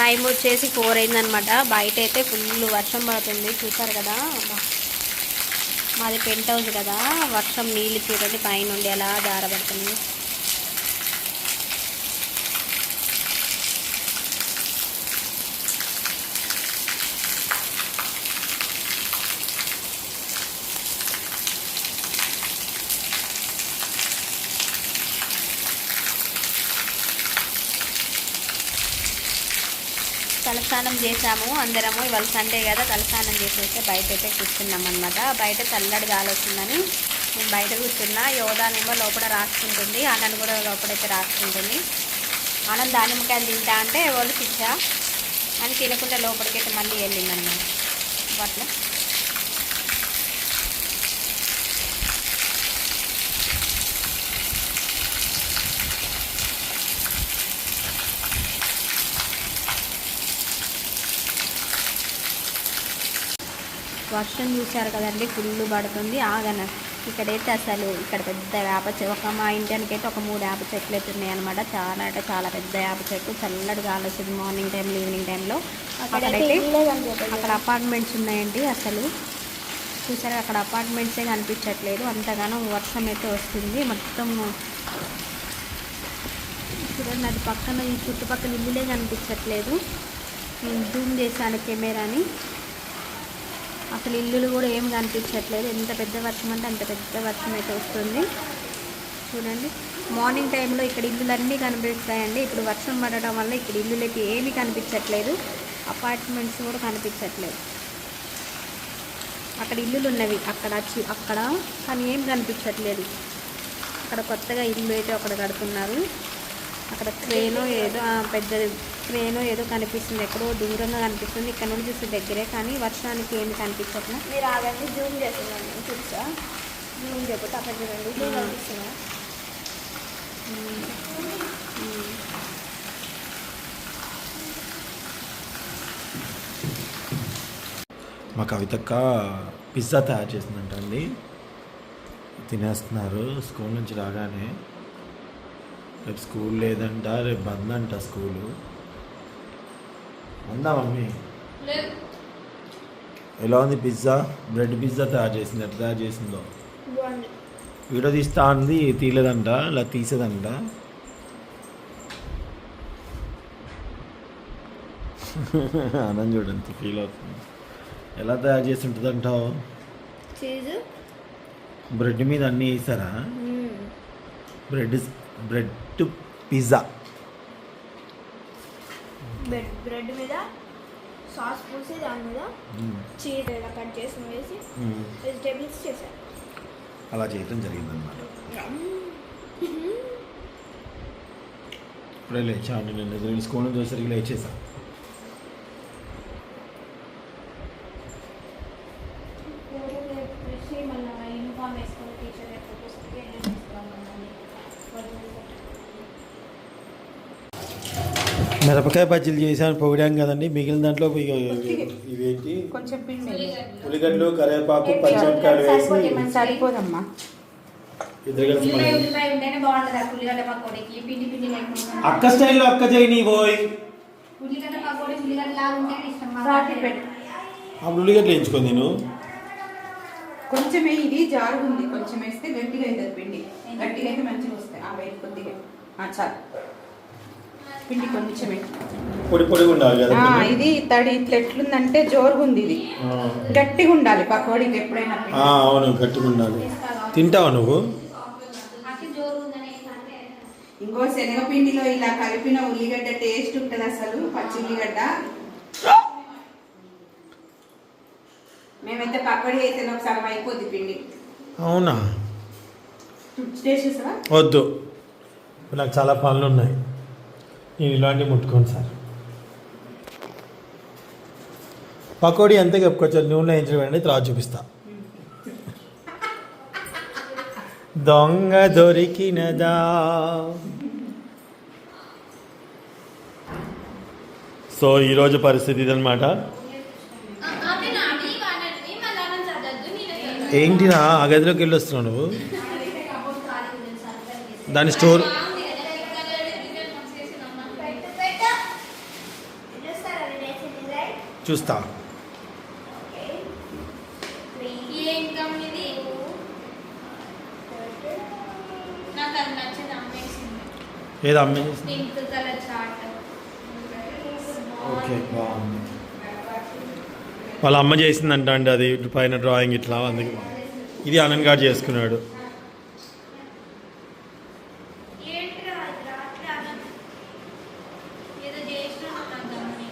Time వచ్చేసి four అయిందనమాట. బయట అయితే ఫుల్ వర్షం పడుతుంది. చూసారు కదా? మాది పెంట్ హౌస్ కదా. వర్షం నీళ్ళు చూడండి పైనుండి ఎలా జారబడుతుంది. తలస్నానం చేసాము అందరము ఇవాళ సండే కదా తలస్నానం చేసేస్తే బయట అయితే కూర్చున్నాం అనమాట బయట చల్లడి గాలి వస్తుందని నేను బయట కూర్చున్నా. యోధానేమో లోపల రాసుకుంటుంది ఆనంద్ కూడా లోపలైతే రాసుకుంటుంది. ఆనంద్ దానిమ్మకాయలు తింటా అంటే వాళ్ళు పిచ్చా? అని తినకుండా లోపలికైతే మళ్ళీ వెళ్ళిందన్నమాట. అట్లా వర్షం చూశారు కదండి ఫుల్ పడుతుంది ఆగన ఇక్కడైతే అసలు ఇక్కడ పెద్ద వేప చె- ఒక మా ఇంటికి అయితే ఒక మూడు వేప చెట్లు అయితే ఉన్నాయి అనమాట చాలా అంటే చాలా పెద్ద వేప చెట్టు చల్లటి గాలి వస్తుంది మార్నింగ్ టైంలో ఈవినింగ్ టైంలో. అక్కడైతే అక్కడ అపార్ట్మెంట్స్ ఉన్నాయండి అసలు. చూసారా అక్కడ అపార్ట్మెంట్సే కనిపించట్లేదు. అంతగానో వర్షం అయితే వస్తుంది. మొత్తం చూడండి అది పక్కన ఈ చుట్టుపక్కల ఇల్లులే కనిపించట్లేదు. నేను జూమ్ చేశాను కెమెరాని. అసలు ఇల్లులు కూడా ఏం కనిపించట్లేదు. ఎంత పెద్ద వర్షం అంటే అంత పెద్ద వర్షం అయితే వస్తుంది. చూడండి. మార్నింగ్ టైంలో ఇక్కడ ఇల్లులన్నీ కనిపిస్తాయండి. ఇప్పుడు వర్షం పడటం వల్ల ఇక్కడ ఇల్లులకి ఏమీ కనిపించట్లేదు. అపార్ట్మెంట్స్ కూడా కనిపించట్లేదు. అక్కడ ఇల్లులు ఉన్నవి. అక్కడ అక్కడ. కానీ ఏం కనిపించట్లేదు. అక్కడ కొత్తగా ఇల్లు అయితే అక్కడ కడుతున్నారు. అక్కడ క్రేనో ఏదో పెద్దది క్రేనో ఏదో కనిపిస్తుంది ఎక్కడో దూరంగా కనిపిస్తుంది ఇక్కడ నుండి చూస్తే దగ్గరే కానీ వర్షానికి ఏమి కనిపించట్లే. మీరు ఆగండి జూమ్ చేస్తున్నాను నేను చూసా జూమ్ చెప్పు అక్కడ చూడండి జూమ్ కనిపిస్తున్నా మా కవితక్క పిజ్జా తయారు చేసిందంట అండి తినేస్తున్నారు స్కూల్ నుంచి రాగానే. రేపు స్కూల్ లేదంట రేపు బంద్ అంట స్కూలు. ఉందా మమ్మీ ఎలా ఉంది పిజ్జా? బ్రెడ్ పిజ్జా తయారు చేసింది. ఎట్లా తయారు చేసిందో? వీడియో తీస్తా అంది తీయలేదంట ఇలా తీసేదంట. ఆనంద్ చూడండి ఫీల్ అవుతుంది. ఎలా తయారు చేసి ఉంటుంది అంటావు బ్రెడ్ మీద అన్నీ వేసారా? Bread bread pizza. Bread bread మీద సాస్ పూసి దాని మీద చీజ్ ఇలా కట్ చేసి వేసి వెజిటేబుల్స్ చేశారు. అలా చేయటం జరిగిందనమాట ఇప్పుడే లేచా అండి నేను ఎదురు స్కూల్ నుంచి వచ్చేసరికి లేచేసా. మిరపకాయ బజ్జీలు చేశాను పొగిడాం కదండి. మిగిలిన దాంట్లో ఇవేంటి కొంచెం పిండి. ఉల్లిగడ్డలు కరివేపాకు పచ్చిమిరపకాయలు వేసి సరిపోదమ్మా. అక్క స్టైల్లో అక్క చేయి నీ పోయి అప్పుడు ఉల్లిగడ్డలు వేయించుకొని నేను కొంచెమే ఇది జారుగుంది. కొంచెం వేస్తే గట్టిగా అవుతుంది పిండి. గట్టిగా అయితే మంచిగా వస్తాయి. ఆ వేడి కొద్దిగా. ఆ, చాలు. పిండి కొంచెమే. పొడి పొడిగా ఉండాలి కదా పిండి? ఇది తడి ఇట్లా ఎట్లుందంటే జోరుగా ఉంది ఇది. గట్టిగా ఉండాలి పకోడీకి ఎప్పుడైనా పిండి. అవును గట్టిగా ఉండాలి. తింటావా నువ్వు? ఇంకో శనగపిండిలో ఇలా కలిపిన ఉల్లిగడ్డ టేస్ట్ ఉంటుంది అసలు పచ్చి ఉల్లిగడ్డ మేమైతే పకోడీ అయితే ఒకసారి అయిపోద్ది పిండి. అవునా? వద్దు. నాకు చాలా పనులు ఉన్నాయి నేను ఇలాంటివి ముట్టుకోను సార్. పకోడీ ఎంత చెప్పుకోవచ్చు నూనె వేయించడం తర్వాత చూపిస్తా. దొంగ దొరికినదా? సో ఈరోజు పరిస్థితి ఇదనమాట ఏంటినా ఆ గదిలోకి వెళ్ళి వస్తున్నావు నువ్వు? దాని స్టోర్ చూస్తా. ఏదో ఓకే బాగుంది. వాళ్ళ అమ్మ చేసిందంట అండి అది పైన డ్రాయింగ్ ఇట్లా అందుకే. ఇది ఆనంద్ గారు చేసుకున్నాడు ఏంటిరా అది రాత్రి అన్నం ఏదో చేసినా నాకు గమని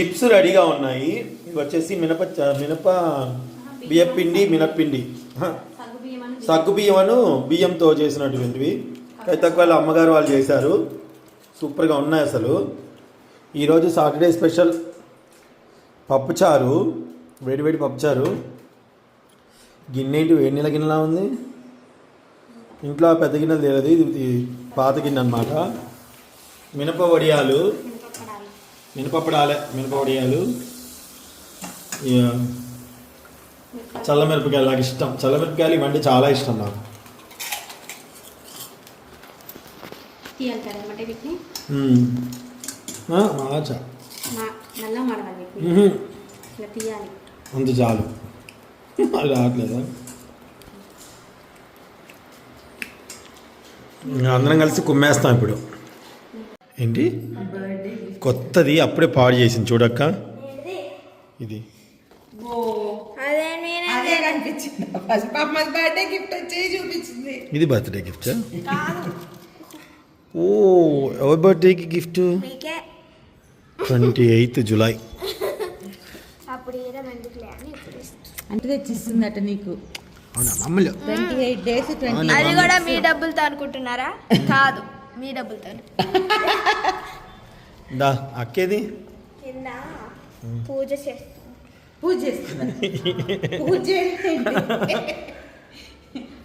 చిప్స్ రెడీగా ఉన్నాయి. ఇవి వచ్చేసి మినప చ- మినప బియ్యపిండి మినప్పిండి. సగ్గు బియ్యం అని బియ్యమను బియ్యంతో చేసినటువంటివి. అయితే వాళ్ళ అమ్మగారు వాళ్ళు చేశారు. సూపర్గా ఉన్నాయి అసలు. ఈరోజు సాటర్డే స్పెషల్ పప్పుచారు వేడివేడి పప్పుచారు. గిన్నె ఏంటి? వేడి నీళ్ళ గిన్నెలా ఉంది? ఇంట్లో పెద్ద గిన్నెలు తెలియదు ఇది ఇది పాత గిన్నె అనమాట మినప వడియాలు మినపప్పడాలు మినపప్పడాలే మినప వడియాలు ఇక చల్లమిరపకాయలు నాకు ఇష్టం. చల్లమిరపకాయలు ఇవంటే చాలా ఇష్టం నాకు. అంత చాలు. అది రావట్లేదా? అందరం కలిసి కుమ్మేస్తాం ఇప్పుడు. ఏంటి? కొత్తది అప్పుడే పాడు చేసింది చూడక్క. ఇది. ఇది బర్త్డే గిఫ్ట్ ఓ ఎవరి బర్త్డేకి గిఫ్ట్ ట్వంటీ ఎయిత్ జులై. అంటే తెచ్చిస్తుందట నీకు. అవునా మమ్మల్ని ట్వంటీ ఎయిట్ డేస్ ట్వంటీ అది కూడా మీ డబ్బులతో అనుకుంటున్నారా? కాదు మీ డబ్బులతో దా అక్కేది? కింద పూజ చేస్తాం. పూజ చేస్తుందా? పూజ ఏంటి?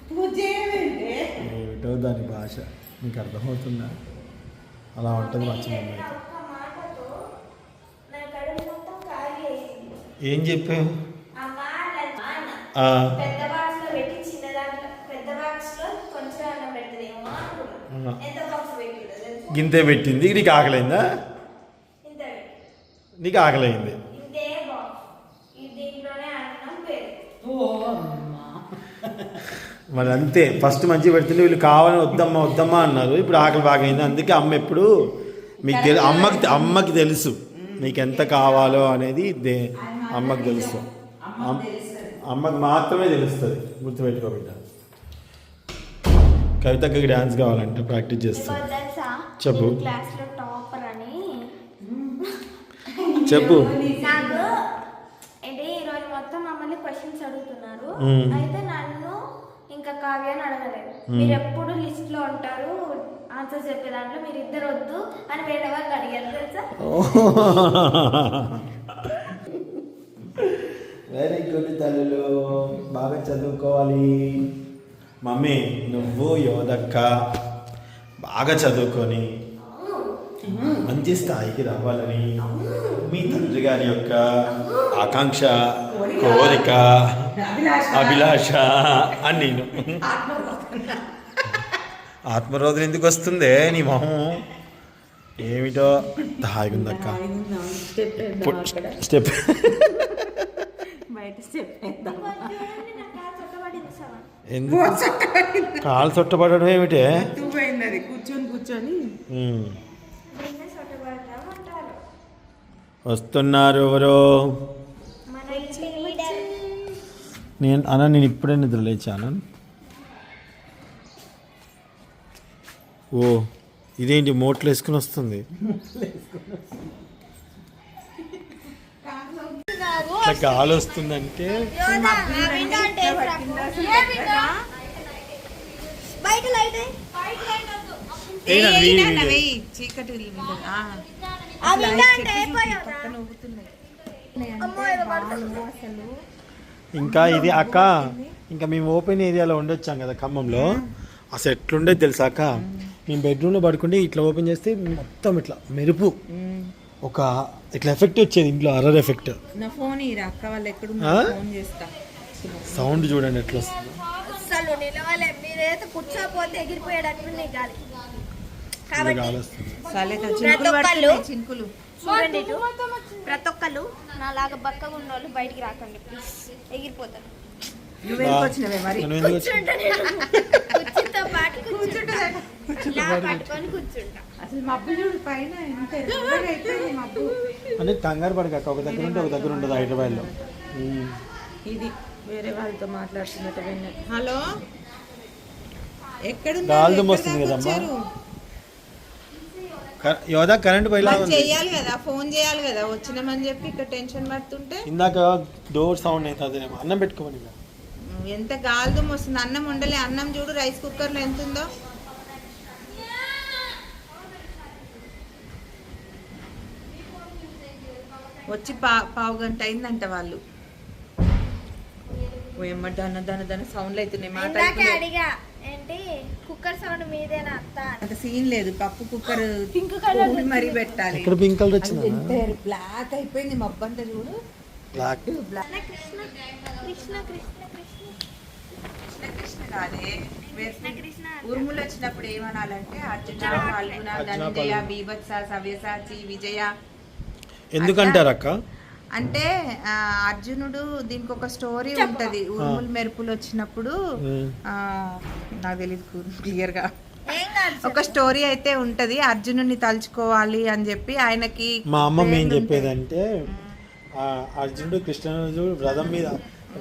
పూజ ఏంటి? ఏమిటో దాని భాష. మీకు అర్థమవుతుందా? అలా ఉంటుంది ఖాళీ అయింది. ఏం చెప్పావు? అమ్మా నన్ను ఆ, పెద్ద బాక్స్లో పెట్టి చిన్న దాంట్లో పెద్ద బాక్స్లో కొంచెం అన్నం పెట్టదేమో అనుకున్నా ఆ. ఎంత బాక్స్ పెట్టిందో తెలుసా? గింతే పెట్టింది. నీకు ఆకలైందా? నీకు ఆకలైంది. మరి అంతే. ఫస్ట్ మంచిగా పెడుతుంటే వీళ్ళు కావాలని వద్దమ్మా వద్దమ్మా అన్నారు. ఇప్పుడు ఆకలి బాగా అయింది అందుకే అమ్మ ఎప్పుడు మీకు తెలు అమ్మకి అమ్మకి తెలుసు. మీకు ఎంత కావాలో అనేది దే అమ్మకి తెలుసు. అమ్- అమ్మకి మాత్రమే తెలుస్తుంది. గుర్తుపెట్టుకో బిడ్డ కవితకి డ్యాన్స్ కావాలంటే ప్రాక్టీస్ చేస్తాం. ఇంకోటి తెలుసా? చెప్పు. క్లాస్లో టాపర్ అని చెప్పు. నాకు ఏంటి ఈరోజు మొత్తం మమ్మల్ని క్వశ్చన్స్ అడుగుతున్నారు. అయితే నన్ను ఇంకా కావ్యాన్ని అడగలేదు. మీరు ఎప్పుడు లిస్ట్లో ఉంటారు? ఆన్సర్ చెప్పే దాంట్లో మీరు ఇద్దరు వద్దు అని వేరే వాళ్ళు అడిగారు. తెలుసా? వెరీ గుడ్ తల్లులు. బాగా చదువుకోవాలి. మమ్మీ నువ్వు యోదక్క బాగా చదువుకొని మంచి స్థాయికి రావాలని. మీ తండ్రి గారి యొక్క ఆకాంక్ష కోరిక అభిలాష. అని నేను. ఆత్మరోధన ఎందుకు వస్తుందే నీ మొహం? ఏమిటో? హాయిగుందక్క స్టెప్ కాలు చుట్టబడడం ఏమిటే? కూర్చొని కూర్చొని. వస్తున్నారు ఎవరో? నేను అన్న నేను ఇప్పుడే నిద్ర లేచాను ఓ ఇదేంటి మోట్లు వేసుకుని వస్తుంది? గాలి వస్తుందంటే. చీకటి ఇంకా ఇది అక్క ఇంకా మేము ఓపెన్ ఏరియాలో ఉండొచ్చాం కదా ఖమ్మంలో. అసలు ఎట్లుండేది తెలుసా అక్క? మేము బెడ్రూమ్లో పడుకుంటే ఇట్లా ఓపెన్ చేస్తే మొత్తం ఇట్లా మెరుపు. ఒక ఇట్లా ఎఫెక్ట్ వచ్చేది ఇంట్లో అర్రర్ ఎఫెక్ట్. నా ఫోన్ ఇరా అక్క వాళ్ళు ఎక్కడ ఆ? ఫోన్ చేస్తా. సౌండ్ చూడండి ఎట్లా వస్తుంది. అసలు నిలవలే. మీరైతే కూర్చోపోతే ఎగిరిపోయాడు గాలి కాబట్టి కాలుస్తుంది చాలేదా ప్రతి చినుకులు చూడండి ఇటు. ప్రతి ఒక్కళ్ళు నాలాగా బక్కగా ఉన్న వాళ్ళు బయటికి రాకండి ప్లీజ్. ఎగిరిపోతారు. అంటే కంగారు పడక ఒక దగ్గర ఉంటే ఒక దగ్గర ఉండదు హైదరాబాద్లో. ఉమ్. ఇది వేరే వాళ్ళతో మాట్లాడుతున్నట్టు విన్నా హలో? ఎక్కడ గాలి దుమ్ము వస్తుంది కదమ్మా. యోధా కరెంట్ పోయిలా చెయ్యాలి కదా ఫోన్ చేయాలి కదా వచ్చినామని చెప్పి ఇక్కడ టెన్షన్ పడుతుంటే? ఇందాక డోర్ సౌండ్ అవుతుంది అన్నం పెట్టుకోమని. ఎంత గాలి వస్తుంది అన్నం వండలే అన్నం చూడు రైస్ కుక్కర్లో ఎంత ఉందో. వచ్చి పా పావు గంట అయిందంట వాళ్ళు. ఓ ఎమ్మ దన దన దన సౌండ్లు అవుతున్నాయి మాట ఇందాకే అయిపోలేదు. అడిగా. ఏంటి? కుక్కర్ సౌండ్ మీదేనా అత్త. అంత సీన్ లేదు. పప్పు కుక్కర్ పింక్ కలర్ మరీ పెట్టాలి. ఎక్కడ పింక్ కలర్ వచ్చిందా బ్లాక్ అయిపోయింది మబ్బు అంతా చూడు బ్లాక్ బ్లాక్ కృష్ణ కృష్ణ కృష్ణ కృష్ణ. కృష్ణ కాదే. ఉరుములు వచ్చినప్పుడు ఏమనాలంటే అర్జున పాల్గొన అర్జున, ధనంజయ. బీభత్స సవ్యసాచి విజయ. ఎందుకంటారు అక్క? అంటే ఆ, అర్జునుడు దీనికి ఒక స్టోరీ ఉంటది. ఉరుములు మెరుపులు వచ్చినప్పుడు నాకు తెలియదు క్లియర్గా ఒక స్టోరీ అయితే ఉంటది. అర్జునుడిని తలుచుకోవాలి అని చెప్పి ఆయనకి మా అమ్మమ్మ ఏం. చెప్పేదంటే ఆ అర్జునుడు కృష్ణుడు రథం మీద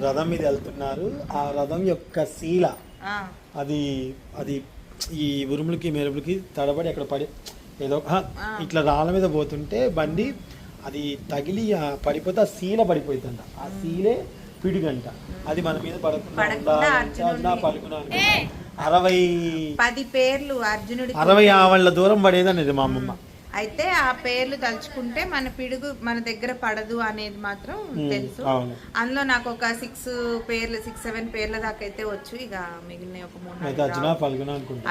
రథం మీద వెళ్తున్నారు. ఆ రథం యొక్క శీల. ఆ, అది అది ఈ ఉరుములకి మెరుపులకి తడబడి అక్కడ పడి ఏదో ఇట్లా రాళ్ళ మీద పోతుంటే బండి అది తగిలి ఆ పడిపోతే ఆ శీల పడిపోతుందంట ఆ శీలే పిడుగంట. అది మన మీద పడకుండా. అరవై పది పేర్లు అర్జునుడి అరవై ఆవళ్ళ దూరం పడేదనేది మా అమ్మమ్మ. అయితే ఆ పేర్లు తలుచుకుంటే మన పిడుగు మన దగ్గర పడదు అనేది మాత్రం తెలుసు. అందులో నాకు ఒక సిక్స్ పేర్లు సిక్స్ సెవెన్ పేర్ల దాకా అయితే వచ్చు. ఇక మిగిలిన ఒక మూడు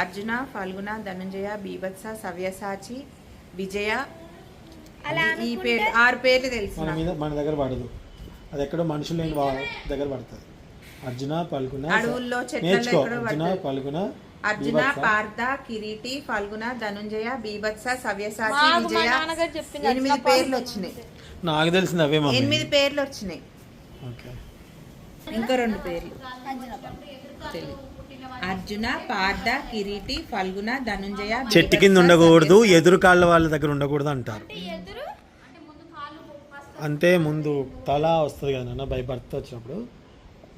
అర్జున ఫల్గుణ ధనుంజయ బీభత్స సవ్యసాచి విజయ ఈ పేర్లు ఆరు పేర్లు తెలుసు మన. మీద మన దగ్గర పడదు. అది ఎక్కడో మనుషులు లేని వా- దగ్గర పడుతుంది అర్జున పలుకున అడవుల్లో చెట్లలో నేర్చుకో. ఎక్కడో అర్జున పడుతుంది. అర్జున బీభత్స. పార్థ కిరీటి ఫల్గుణ ధనుంజయ బీభత్స సవ్యసాచి మాకు మా విజయ. నాన్నగారు చెప్పింది ఎనిమిది పేర్లు వచ్చినాయి. నాకు తెలిసింది అవే మమ్మీ. ఎనిమిది పేర్లు వచ్చినాయి. ఓకే. ఇంకా రెండు పేర్లు. తెలియదు అర్జున పార్థ కిరీటి ఫల్గుణ ధనుంజయ చెట్టు కింద ఉండకూడదు. ఎదురు కాళ్ళ వాళ్ళ దగ్గర ఉండకూడదు అంటారు అంతే ముందు తల వస్తుంది కదా నాన్న బై బర్త్ వచ్చినప్పుడు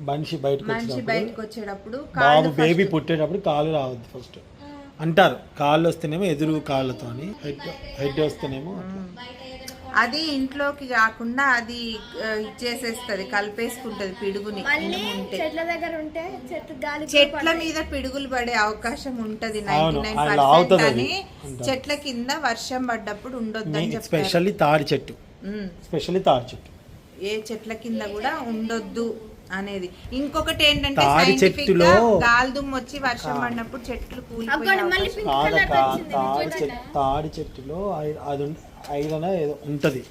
మనిషి బయటకు మనిషి వచ్చినప్పుడు బయటకు వచ్చేటప్పుడు బాబు కాళ్ళు బేబీ పుట్టేటప్పుడు కాళ్ళు రావద్దు ఫస్ట్ అంటారు కాళ్ళు వస్తేనేమో ఎదురు కాళ్ళతో అని హెడ్ హెడ్ వస్తేనేమో అట్లా. అది ఇంట్లోకి కాకుండా అది ఇచ్చేసేస్తది కలిపేసుకుంటది పిడుగుని. ఉంటే. చెట్ల దగ్గర ఉంటే చెట్టు గాలి చెట్ల మీద పిడుగులు పడే అవకాశం ఉంటది నైన్టీ. అని అంటారు. చెట్ల కింద వర్షం పడ్డప్పుడు ఉండొద్దని చెప్తారు స్పెషల్లీ తాడి చెట్టు. స్పెషల్లీ తాడి చెట్టు. ఏ చెట్ల కింద కూడా ఉండొద్దు అనేది. ఇంకొకటి ఏంటంటే చెట్టులో- గాలిదుమ్ము వచ్చి వర్షం పడినప్పుడు చెట్లు వచ్చింది తాడి చెట్టు తాడి చెట్టులో అది ఐరన్ ఏదో ఉంటది.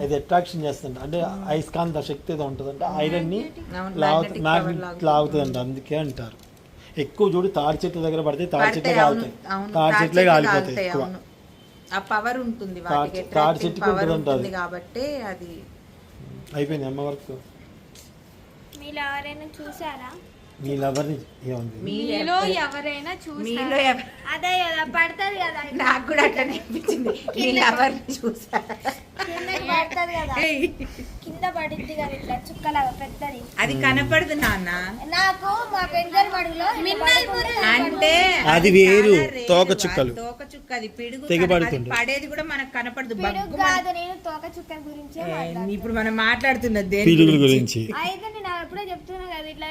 అది అట్రాక్షన్ చేస్తుంది. అంటే అయస్కాంత శక్తి ఏదో ఉంటుంది అంటే ఐరన్ని అవును, లాగుతుంది మ్యాగ్నెట్ లాగుతుంది. అందుకే అంటారు. ఎక్కువ చూడు తాడి చెట్ల దగ్గర పడితే తాడి చెట్లే కాలుతాయి. అవును, తాడి చెట్లే కాలిపోతాయి ఎక్కువ. ఆ పవర్ ఉంటుంది తాడి చెట్టుకి ఉంటుంది. కాబట్టి అది అయిపోయింది అమ్మ వరకు. మీరు ఎవరైనా చూసారా? మీ లవర్ని ఏముంది? మీలో ఎవరైనా చూసి మీలో ఎవ- అదే కదా పడుతుంది కదా నాకు కూడా అట్లనే అనిపించింది. మీ ఎవరిని చూసా కిందకి పడుతుంది కదా. కింద పడిద్ది కదా ఇట్లా చుక్కలాగా పెద్దది. అది కనపడదు నాన్న. నాకు మా పెద్దల మడుగులో అంటే అది వేరు, చాలా. తోక చుక్కలు. తోక చుక్క అది పిడుగు తెగి కన- అది పడుతుంది. పడేది కూడా మనకు కనపడదు. పిడుగు బగ్గు మన- కాదు నేను తోక చుక్కల గురించే మాట్లాడుతున్నా. ఇప్పుడు మనం మాట్లాడుతున్నది దేని పిడుగుల గురించి? గురించి. అయితే నేను అప్పుడే చెప్తున్నా కదా ఇట్లా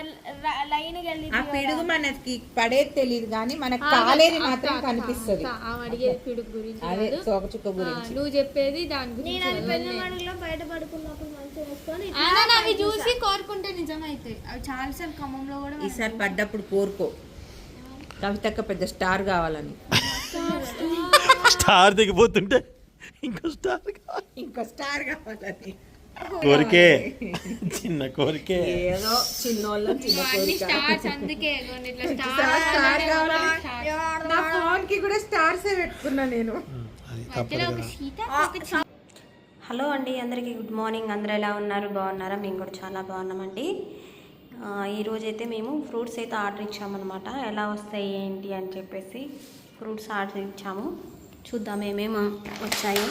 లైన్ ఆ పిడుగు మనకి పడేది తెలియదు కానీ మనకు కాలేది మాత్రం కనిపిస్తుంది. ఆమె అడిగేది పిడుగు గురించి అదే కాదు. తోక చుక్క ఆ, గురించి. నువ్వు చెప్పేది దాని నేను గురించి అది పెద్ద మడుగులో బయట పడుకున్నప్పుడు మంచిగా వేసుకొని ఇట్లా ఆయన అవి చూసి. కోరుకుంటే నిజమైతాయి అవి చాలాసార్లు ఖమ్మంలో కూడా ఈసారి పడ్డప్పుడు కోరుకో. కవితక్క పెద్ద స్టార్ కావాలని. స్టార్ దిగిపోతుంటే ఇంకో స్టార్ కావాలి. ఇంకో స్టార్ కావాలని. కోరికే. చిన్న కోరికే. ఏదో చిన్నోళ్ళం చిన్న కోరిక. స్టార్స్ అందుకే ఇట్లా స్టార్ నా ఫోన్కి కూడా స్టార్స్ పెట్టుకున్నా నేను. హలో అండి అందరికీ గుడ్ మార్నింగ్. అందరూ ఎలా ఉన్నారు? బాగున్నారా? మేము కూడా చాలా బాగున్నామండి. ఆ, ఈరోజు అయితే మేము ఫ్రూట్స్ అయితే ఆర్డర్ ఇచ్చామన్నమాట. ఎలా వస్తాయి ఏంటి అని చెప్పేసి ఫ్రూట్స్ ఆర్డర్ ఇచ్చాము. చూద్దాం ఏమేమి వచ్చాయో.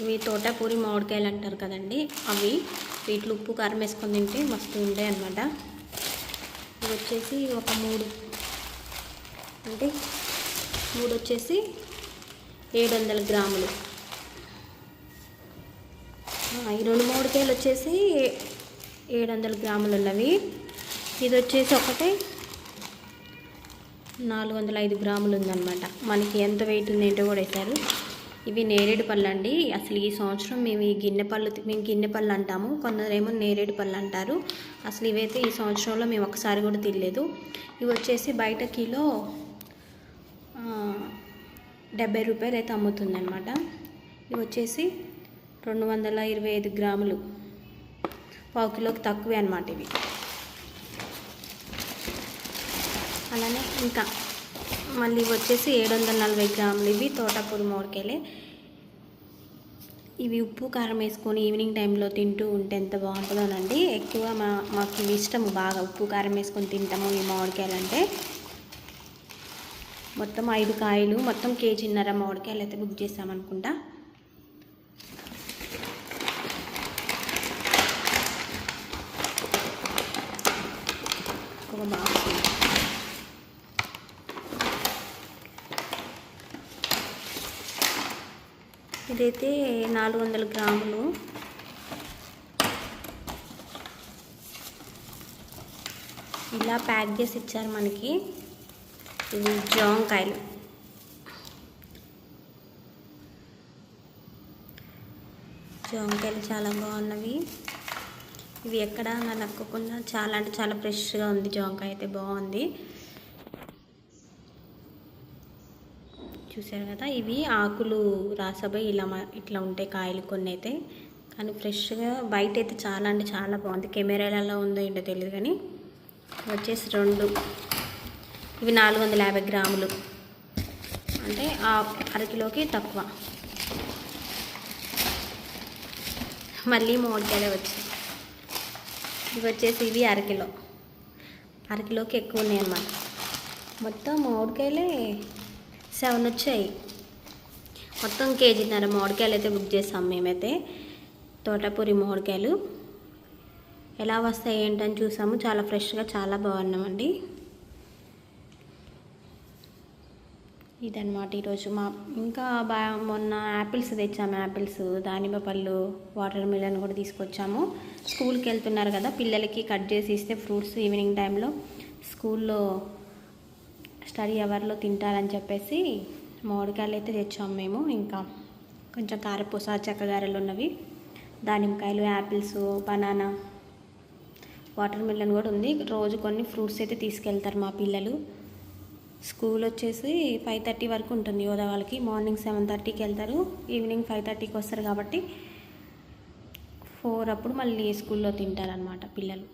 ఇవి తోటపూరి మామిడికాయలు అంటారు కదండి అవి వీటిలో ఉప్పు కారం వేసుకొని తింటే మస్తు ఉంటాయి అన్నమాట. ఇవి వచ్చేసి ఒక మూడు అంటే మూడు వచ్చేసి ఏడు వందల గ్రాములు ఈ రెండు మామిడికాయలు వచ్చేసి ఏడు వందల గ్రాములు ఉన్నవి. ఇది వచ్చేసి ఒకటే నాలుగు వందల ఐదు గ్రాములు ఉందన్నమాట. మనకి ఎంత వెయిట్ ఉంది ఏంటో కూడా వేశారు ఇవి నేరేడు పళ్ళు అండి అసలు ఈ సంవత్సరం మేము ఈ గిన్నె పళ్ళు మేము గిన్నె పళ్ళు అంటాము. కొందరేమో నేరేడు పళ్ళు అంటారు. అసలు ఇవైతే ఈ సంవత్సరంలో మేము ఒకసారి కూడా తినలేదు. ఇవి వచ్చేసి బయట కిలో డెబ్బై రూపాయలు అయితే అమ్ముతుందన్నమాట. ఇవి వచ్చేసి రెండు వందల ఇరవై ఐదు గ్రాములు. పావు కిలోకి తక్కువే అనమాట ఇవి. అలానే ఇంకా మళ్ళీ వచ్చేసి ఏడు వందల నలభై గ్రాములు ఇవి తోటపూరి మామిడికాయలే ఇవి ఉప్పు కారం వేసుకొని ఈవినింగ్ టైంలో తింటూ ఉంటే ఎంత బాగుంటుందోనండి ఎక్కువ మా మాకు ఇవి ఇష్టము బాగా. ఉప్పు కారం వేసుకొని తింటాము ఈ మామిడికాయలు అంటే మొత్తం ఐదు కాయలు మొత్తం కేజీన్నర మామిడికాయలు అయితే బుక్ చేస్తామనుకుంటా ఒక బాక్స్ ఇదైతే నాలుగు వందల గ్రాములు. ఇలా ప్యాక్ చేసి ఇచ్చారు మనకి. ఇవి జాంకాయలు. జాంకాయలు చాలా బాగున్నవి. ఇవి ఎక్కడ నక్కకుండా చాలా అంటే చాలా ఫ్రెష్గా ఉంది జాంకాయ అయితే బాగుంది. చూసారు కదా ఇవి ఆకులు రాసబోయి ఇలా ఇట్లా ఉంటాయి కాయలు కొన్ని అయితే కానీ ఫ్రెష్గా బయట అయితే చాలా అంటే చాలా బాగుంది. కెమెరాలలో ఉందో ఏంటో తెలియదు కానీ వచ్చేసి రెండు. ఇవి నాలుగు వందల యాభై గ్రాములు. అంటే ఆ అరకిలోకి తక్కువ. మళ్ళీ మామిడికాయలే వచ్చాయి ఇవి వచ్చేసి ఇవి అరకిలో అరకిలోకి ఎక్కువ ఉన్నాయి అన్నమాట మొత్తం మామిడికాయలే సెవెన్ వచ్చాయి. మొత్తం కేజీన్నర మామిడికాయలు అయితే బుక్ చేసాం మేమైతే. తోటపూరి మామిడికాయలు. ఎలా వస్తాయి ఏంటని చూసాము. చాలా ఫ్రెష్గా చాలా బాగున్నామండి. ఇదనమాట ఈరోజు మా ఇంకా బా మొన్న యాపిల్స్ తెచ్చాము యాపిల్స్ దానిమ్మ పళ్ళు వాటర్ మిలన్ కూడా తీసుకొచ్చాము. స్కూల్కి వెళ్తున్నారు కదా పిల్లలకి కట్ చేసి ఇస్తే ఫ్రూట్స్ ఈవినింగ్ టైంలో. స్కూల్లో స్టడీ అవర్లో తింటారని చెప్పేసి మామిడికాయలు అయితే తెచ్చాము మేము. ఇంకా కొంచెం కారపూస చెక్కగారెలు ఉన్నవి. దానిమ్మకాయలు యాపిల్స్ బనానా వాటర్ మిలన్ కూడా ఉంది. రోజు కొన్ని ఫ్రూట్స్ అయితే తీసుకెళ్తారు మా పిల్లలు. స్కూల్ వచ్చేసి ఫైవ్ థర్టీ వరకు ఉంటుంది యోధా వాళ్ళకి. మార్నింగ్ సెవెన్ థర్టీకి వెళ్తారు. ఈవినింగ్ ఫైవ్ థర్టీకి వస్తారు కాబట్టి ఫోర్ అప్పుడు మళ్ళీ స్కూల్లో తింటారనమాట పిల్లలు.